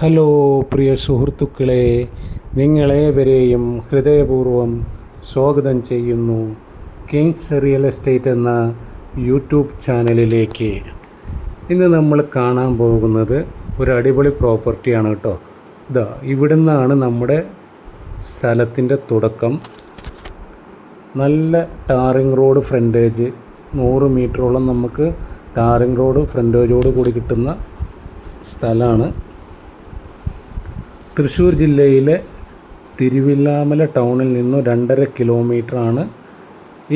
Hello പ്രിയ സുഹൃത്തുക്കളെ. നിങ്ങളേവരെയും ഹൃദയപൂർവം സ്വാഗതം ചെയ്യുന്നു കിങ്സ് റിയൽ എസ്റ്റേറ്റ് എന്ന യൂട്യൂബ് ചാനലിലേക്ക്. ഇന്ന് നമ്മൾ കാണാൻ പോകുന്നത് ഒരു അടിപൊളി പ്രോപ്പർട്ടിയാണ് കേട്ടോ. ഇതാ ഇവിടുന്നാണ് നമ്മുടെ സ്ഥലത്തിന്റെ തുടക്കം. നല്ല ടാറിങ് റോഡ് ഫ്രണ്ടേജ്. നൂറ് മീറ്ററോളം നമുക്ക് ടാറിങ് റോഡ് ഫ്രണ്ടേജോട് കൂടി കിട്ടുന്ന സ്ഥലമാണ്. തൃശ്ശൂർ ജില്ലയിലെ തിരുവില്ലാമല ടൗണിൽ നിന്നും രണ്ടര കിലോമീറ്ററാണ്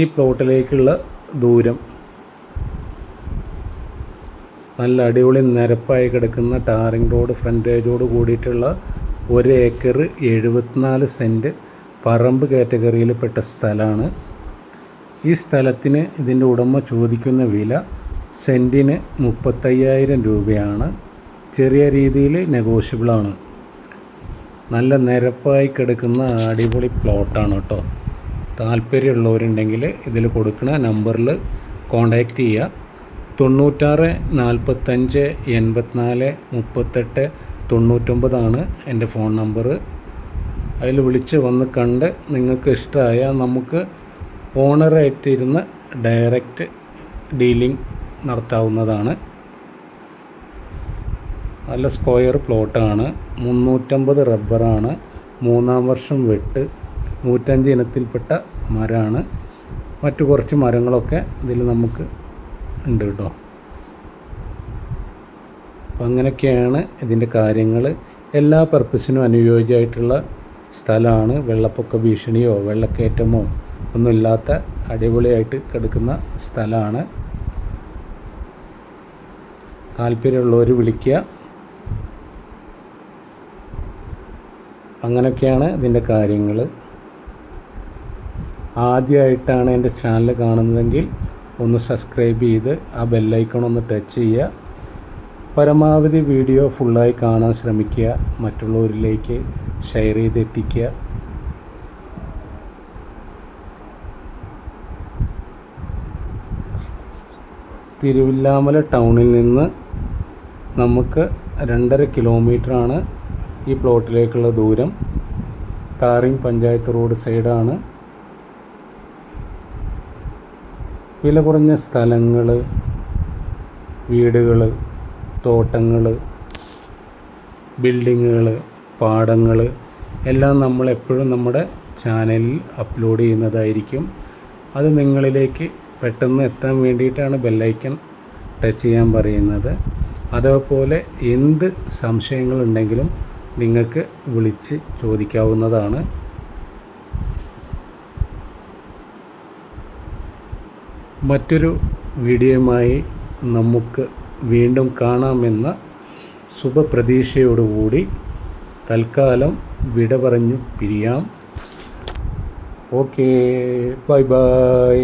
ഈ പ്ലോട്ടിലേക്കുള്ള ദൂരം. നല്ല അടിപൊളി നിരപ്പായി കിടക്കുന്ന ടാറിംഗ് റോഡ് ഫ്രണ്ടേജോട് കൂടിയിട്ടുള്ള ഒരു ഏക്കർ എഴുപത്തിനാല് സെന്റ് പറമ്പ് കാറ്റഗറിയിൽപ്പെട്ട സ്ഥലമാണ്. ഈ സ്ഥലത്തിന് ഇതിന്റെ ഉടമ ചോദിക്കുന്ന വില സെന്റിന് മുപ്പത്തയ്യായിരം രൂപയാണ്. ചെറിയ രീതിയിൽ നെഗോഷ്യബിളാണ്. നല്ല നിരപ്പായി കിടക്കുന്ന അടിപൊളി പ്ലോട്ടാണ് കേട്ടോ. താല്പര്യമുള്ളവരുണ്ടെങ്കിൽ ഇതിൽ കൊടുക്കുന്ന നമ്പറിൽ കോണ്ടാക്റ്റ് ചെയ്യുക. തൊണ്ണൂറ്റാറ് നാൽപ്പത്തഞ്ച് എൺപത്തിനാല് മുപ്പത്തെട്ട് തൊണ്ണൂറ്റൊമ്പതാണ് എന്റെ ഫോൺ നമ്പർ. അതിൽ വിളിച്ച് വന്ന് കണ്ട് നിങ്ങൾക്ക് ഇഷ്ടമായാൽ നമുക്ക് ഓണറായിട്ടിരുന്ന് ഡയറക്റ്റ് ഡീലിംഗ് നടത്താവുന്നതാണ്. നല്ല സ്ക്വയർ പ്ലോട്ടാണ്. മുന്നൂറ്റമ്പത് റബ്ബറാണ്. മൂന്നാം വർഷം വെട്ട്. നൂറ്റഞ്ച് ഇനത്തിൽപ്പെട്ട മരമാണ് മറ്റു കുറച്ച് മരങ്ങളൊക്കെ ഇതിൽ നമുക്ക് ഉണ്ട് കേട്ടോ. അപ്പം അങ്ങനെയൊക്കെയാണ് ഇതിന്റെ കാര്യങ്ങൾ. എല്ലാ പർപ്പസിനും അനുയോജ്യമായിട്ടുള്ള സ്ഥലമാണ്. വെള്ളപ്പൊക്ക ഭീഷണിയോ വെള്ളക്കയറ്റമോ ഒന്നുമില്ലാത്ത അടിപൊളിയായിട്ട് കിടക്കുന്ന സ്ഥലമാണ്. താല്പര്യമുള്ളവർ വിളിക്കുക. അങ്ങനെയൊക്കെയാണ് ഇതിന്റെ കാര്യങ്ങൾ. ആദ്യമായിട്ടാണ് എന്റെ ചാനൽ കാണുന്നതെങ്കിൽ ഒന്ന് സബ്സ്ക്രൈബ് ചെയ്ത് ആ ബെല്ലൈക്കൺ ഒന്ന് ടച്ച് ചെയ്യുക. പരമാവധി വീഡിയോ ഫുള്ളായി കാണാൻ ശ്രമിക്കുക. മറ്റുള്ളവരിലേക്ക് ഷെയർ ചെയ്ത് എത്തിക്കുക തിരുവില്ലാമല ടൗണിൽ നിന്ന് നമുക്ക് രണ്ടര കിലോമീറ്ററാണ് ഈ പ്ലോട്ടിലേക്കുള്ള ദൂരം ടാറിങ് പഞ്ചായത്ത് റോഡ് സൈഡാണ്. വില കുറഞ്ഞ സ്ഥലങ്ങൾ വീടുകൾ തോട്ടങ്ങൾ ബിൽഡിങ്ങുകൾ പാടങ്ങൾ എല്ലാം നമ്മൾ എപ്പോഴും നമ്മുടെ ചാനലിൽ അപ്ലോഡ് ചെയ്യുന്നതായിരിക്കും. അത് നിങ്ങളിലേക്ക് പെട്ടെന്ന് എത്താൻ വേണ്ടിയിട്ടാണ് ബെല്ലൈക്കൺ ടച്ച് ചെയ്യാൻ പറയുന്നത്. അതേപോലെ എന്ത് സംശയങ്ങളുണ്ടെങ്കിലും നിങ്ങൾക്ക് വിളിച്ച് ചോദിക്കാവുന്നതാണ്. മറ്റൊരു വീഡിയോയുമായി നമുക്ക് വീണ്ടും കാണാമെന്ന ശുഭപ്രതീക്ഷയോടുകൂടി തൽക്കാലം വിട പറഞ്ഞു പിരിയാം. Okay bye bye.